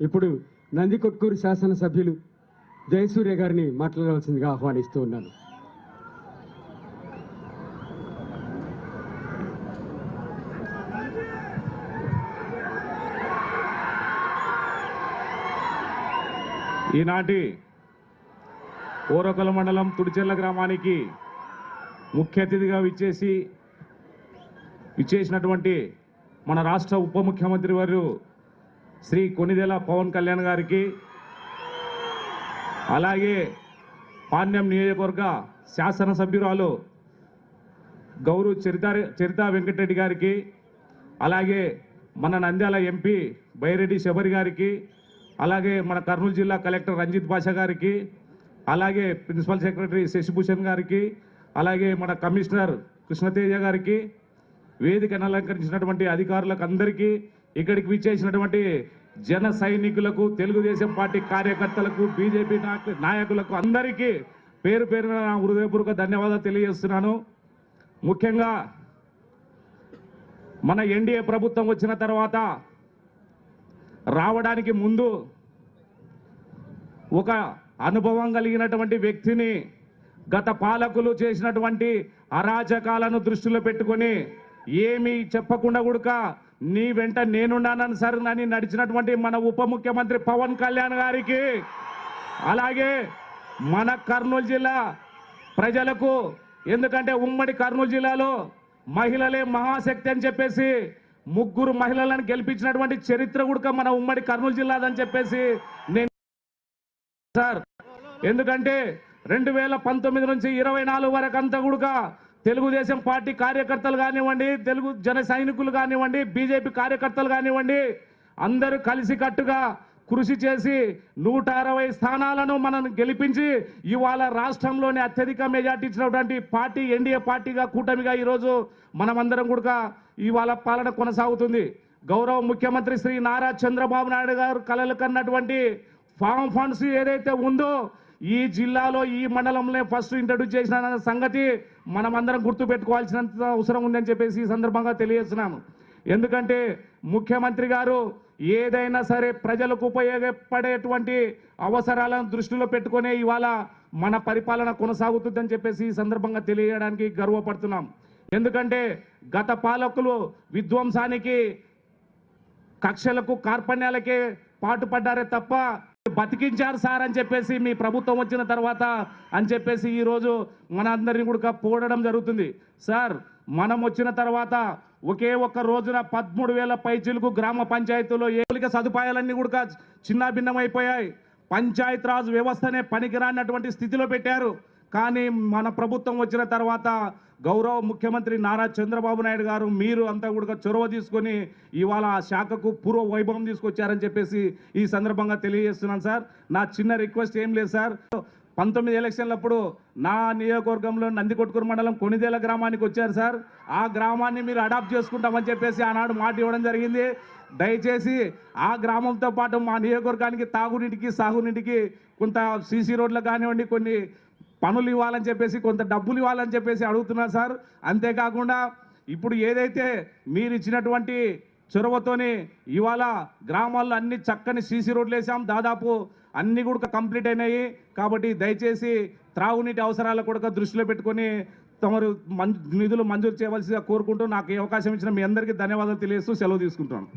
ఇప్పుడు నందికొట్కూరు శాసనసభ్యులు జయసూర్య గారిని మాట్లాడవలసిందిగా ఆహ్వానిస్తూ ఉన్నాను. ఈనాటి ఓరకల మండలం తుడిచెర్ల గ్రామానికి ముఖ్య అతిథిగా విచ్చేసి విచ్చేసినటువంటి మన రాష్ట్ర ఉప ముఖ్యమంత్రి వారు శ్రీ కొనిదెల పవన్ కళ్యాణ్ గారికి అలాగే పాణ్యం నియోజకవర్గ శాసనసభ్యురాలు గౌరవ్ చరిత చరితా వెంకటరెడ్డి గారికి అలాగే మన నంద్యాల ఎంపీ బైరెడ్డి శబరి గారికి అలాగే మన కర్నూలు జిల్లా కలెక్టర్ రంజిత్ బాషా గారికి అలాగే ప్రిన్సిపల్ సెక్రటరీ శశిభూషణ్ గారికి అలాగే మన కమిషనర్ కృష్ణతేజ గారికి వేదికను అలంకరించినటువంటి అధికారులకు అందరికీ ఇక్కడికి విచ్చేసినటువంటి జన సైనికులకు తెలుగుదేశం పార్టీ కార్యకర్తలకు బీజేపీ నాయకులకు అందరికీ పేరు పేరున నా హృదయపూర్వక ధన్యవాదాలు తెలియజేస్తున్నాను. ముఖ్యంగా మన ఎన్డీఏ ప్రభుత్వం వచ్చిన తర్వాత రావడానికి ముందు ఒక అనుభవం కలిగినటువంటి వ్యక్తిని గత పాలకులు చేసినటువంటి అరాచకాలను దృష్టిలో పెట్టుకొని ఏమీ చెప్పకుండా కూడా నీ వెంట నేనున్నానని సార్ అని నడిచినటువంటి మన ఉప ముఖ్యమంత్రి పవన్ కళ్యాణ్ గారికి. అలాగే మన కర్నూలు జిల్లా ప్రజలకు ఎందుకంటే ఉమ్మడి కర్నూలు జిల్లాలో మహిళలే మహాశక్తి అని చెప్పేసి ముగ్గురు మహిళలను గెలిపించినటువంటి చరిత్ర కూడా మన ఉమ్మడి కర్నూలు జిల్లాదని చెప్పేసి నేను సార్. ఎందుకంటే రెండు వేల పంతొమ్మిది నుంచి ఇరవై నాలుగు వరకు అంతా కూడా తెలుగుదేశం పార్టీ కార్యకర్తలు కానివ్వండి తెలుగు జన సైనికులు కానివ్వండి బీజేపీ కార్యకర్తలు కానివ్వండి అందరూ కలిసికట్టుగా కృషి చేసి నూట అరవై స్థానాలను మనం గెలిపించి ఇవాళ రాష్ట్రంలోని అత్యధిక మెజార్టీ ఇచ్చినటువంటి పార్టీ ఎన్డీఏ పార్టీగా కూటమిగా ఈరోజు మనమందరం కూడా ఇవాళ పాలన కొనసాగుతుంది. గౌరవ ముఖ్యమంత్రి శ్రీ నారా చంద్రబాబు నాయుడు గారు కలలు కన్నటువంటి ఫామ్ ఫండ్స్ ఏదైతే ఉందో ఈ జిల్లాలో ఈ మండలంలో ఫస్ట్ ఇంట్రడ్యూస్ చేసిన సంగతి మనమందరం గుర్తుపెట్టుకోవాల్సినంత అవసరం ఉందని చెప్పేసి ఈ సందర్భంగా తెలియజేస్తున్నాము ఎందుకంటే ముఖ్యమంత్రి గారు ఏదైనా సరే ప్రజలకు ఉపయోగపడేటువంటి అవసరాలను దృష్టిలో పెట్టుకునే ఇవాళ మన పరిపాలన కొనసాగుతుందని చెప్పేసి ఈ సందర్భంగా తెలియజేయడానికి గర్వపడుతున్నాం. ఎందుకంటే గత పాలకులు విధ్వంసానికి కక్షలకు కార్పణ్యాలకే పాటుపడ్డారే తప్ప బతికించారు సార్ అని చెప్పేసి మీ ప్రభుత్వం వచ్చిన తర్వాత అని చెప్పేసి ఈరోజు మన అందరిని కూడా పోడడం జరుగుతుంది. సార్ మనం వచ్చిన తర్వాత ఒకే ఒక్క రోజున పదమూడు వేల పైచీలకు గ్రామ పంచాయతీలో ఏలిక సదుపాయాలన్నీ కూడా చిన్నాభిన్నమైపోయాయి. పంచాయత్ రాజ్ వ్యవస్థనే పనికిరానటువంటి స్థితిలో పెట్టారు. కానీ మన ప్రభుత్వం వచ్చిన తర్వాత గౌరవ ముఖ్యమంత్రి నారా చంద్రబాబు నాయుడు గారు మీరు అంతా కూడా చొరవ తీసుకొని ఇవాళ ఆ శాఖకు పూర్వ వైభవం తీసుకొచ్చారని చెప్పేసి ఈ సందర్భంగా తెలియజేస్తున్నాను సార్. నా చిన్న రిక్వెస్ట్ ఏం లేదు సార్. పంతొమ్మిది ఎలక్షన్లప్పుడు నా నియోజకవర్గంలో నందికొట్కూరు మండలం కొనిదేల గ్రామానికి వచ్చారు సార్. ఆ గ్రామాన్ని మీరు అడాప్ట్ చేసుకుంటామని చెప్పేసి ఆనాడు మాట ఇవ్వడం జరిగింది. దయచేసి ఆ గ్రామంతో పాటు మా నియోజకవర్గానికి తాగునీటికి సాగునీటికి కొంత సీసీ రోడ్లకు కానివ్వండి కొన్ని పనులు ఇవ్వాలని చెప్పేసి కొంత డబ్బులు ఇవ్వాలని చెప్పేసి అడుగుతున్నారు సార్. అంతేకాకుండా ఇప్పుడు ఏదైతే మీరు ఇచ్చినటువంటి చొరవతోని ఇవాళ గ్రామాల్లో అన్ని చక్కని సీసీ రోడ్లు వేసాం. దాదాపు అన్నీ కూడా కంప్లీట్ అయినాయి. కాబట్టి దయచేసి త్రాగునీటి అవసరాలు కూడా దృష్టిలో పెట్టుకొని తమరు మం నిధులు మంజూరు చేయవలసిగా కోరుకుంటూ నాకు ఈ అవకాశం ఇచ్చిన మీ అందరికీ ధన్యవాదాలు తెలియజేస్తూ సెలవు తీసుకుంటున్నాను.